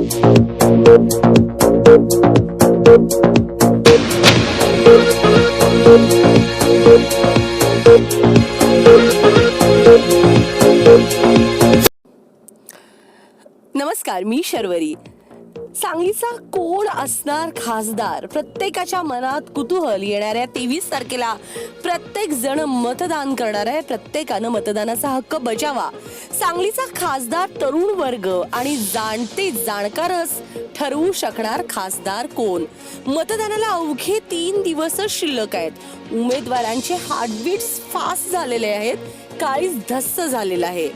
नमस्कार मी शर्वरी. सांगलीचा कोण असणार खासदार? प्रत्येकाच्या मनात कुतूहल येणाऱ्या तेवीस तारखेला प्रत्येक जण मतदान करणार आहे. प्रत्येकानं मतदानाचा हक्क बजावा. सांगलीचा खासदार तरुण वर्ग आणि जाणते जाणकारच ठरवू शकणार खासदार कोण? मतदानाला अवघे तीन दिवस शिल्लक आहेत. उमेदवारांचे हार्टबीट्स फास्ट झालेले आहेत. काळीच धस्स झालेलं आहे.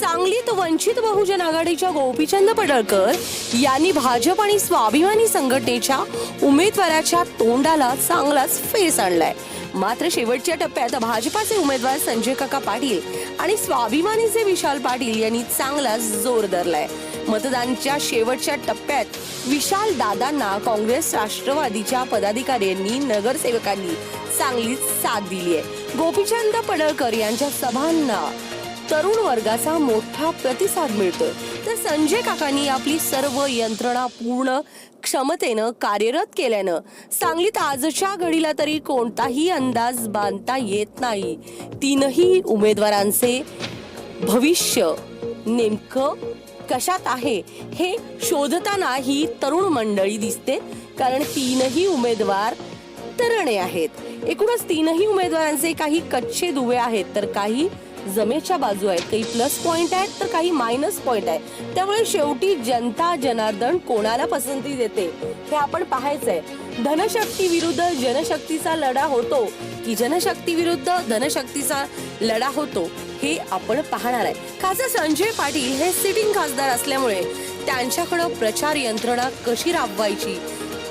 सांगलीत वंचित बहुजन आघाडीच्या गोपीचंद पडळकर यांनी भाजप आणि स्वाभिमानी संघटनेच्या उमेदवाराच्या तोंडाला चांगलाच फेस आणलाय. मात्र शेवटच्या टप्प्यात भाजपाचे उमेदवार संजय काका पाटील आणि स्वाभिमानीचे विशाल पाटील यांनी चांगलाच जोर धरलाय. मतदानच्या शेवटच्या टप्प्यात विशाल दादांना काँग्रेस राष्ट्रवादीच्या पदाधिकाऱ्यांनी नगरसेवकांनी चांगलीच साथ दिली आहे. गोपीचंद पडळकर यांच्या सभांना तरुण वर्गाचा मोठा प्रतिसाद मिळतोय. तर संजय काकांनी आपली सर्व यंत्रणा पूर्ण क्षमतेनं कार्यरत केल्यानं सांगलीत आजच्या घडीला तरी कोणताही अंदाज बांधता येत नाही. तीनही उमेदवारांचे भविष्य नेमकं कशात आहे हे शोधताना ही तरुण मंडळी दिसते. कारण तीनही उमेदवार तरणे आहेत एकूणच तीनही उमेदवारांचे काही कच्चे दुवे आहेत तर काही जमेच्या बाजू आहेत. काही प्लस पॉइंट आहेत तर काही मायनस पॉइंट आहे त्यामुळे शेवटी जनता जनार्दन कोणाला पसंती देते? हे आपण पाहायचंय. धनशक्ती विरुद्ध जनशक्तीचा लढा होतो. की जनशक्ती विरुद्ध धनशक्तीचा लढा होतो हे आपण पाहणार आहे. खासदार संजय पाटील हे सिटिंग खासदार असल्यामुळे त्यांच्याकडं प्रचार यंत्रणा कशी राबवायची?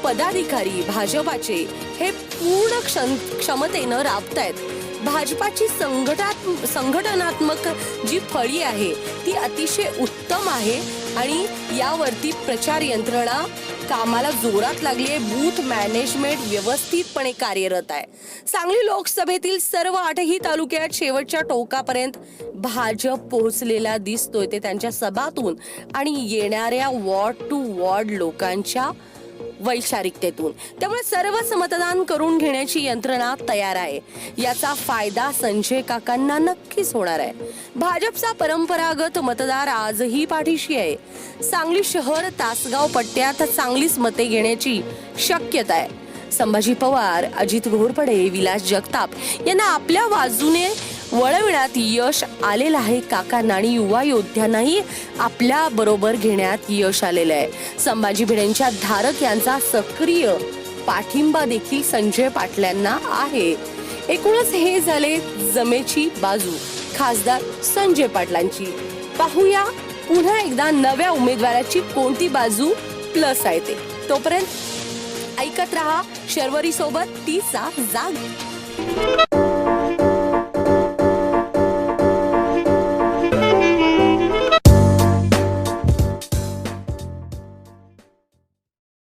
पदाधिकारी भाजपाचे हे पूर्ण क्षम क्षमतेनं राबतायत. भाजपाची संघटात संघटनात्मक जी फळी आहे ती अतिशय उत्तम आहे आणि यावरती प्रचार यंत्रणा कामाला जोरात लागली आहे. बूथ मॅनेजमेंट व्यवस्थितपणे कार्यरत आहे. सांगली लोकसभेतील सर्व आठही तालुक्यात शेवटच्या टोकापर्यंत भाजप पोहोचलेला दिसतोय. ते त्यांच्या सभातून आणि येणाऱ्या वॉर्ड टू वॉर्ड लोकांच्या वैचारिकतेतून. त्यामुळे सर्वच मतदान करून घेण्याची यंत्रणा तयार आहे. याचा फायदा संजय काकांना नक्कीच होणार आहे. भाजपचा परंपरागत मतदार आजही पाठीशी आहे. सांगली शहर तासगाव पट्ट्यात चांगलीच मते घेण्याची शक्यता आहे. संभाजी पवार अजित घोरपडे विलास जगताप यांना आपल्या बाजूने वळविण्यात यश आलेलं आहे. काकांना आणि युवा योद्ध्यांनाही आपल्या बरोबर घेण्यात यश आलेलं आहे. संभाजी भिडेंच्या धारक यांचा सक्रिय पाठिंबा देखील संजय पाटलांना आहे. एकूणच हे झाले जमेची बाजू. खासदार संजय पाटलांची. पाहूया पुन्हा एकदा नव्या उमेदवाराची कोणती बाजू प्लस आहे ते. तोपर्यंत ऐकत रहा शर्वरी सोबत तीचा जाग.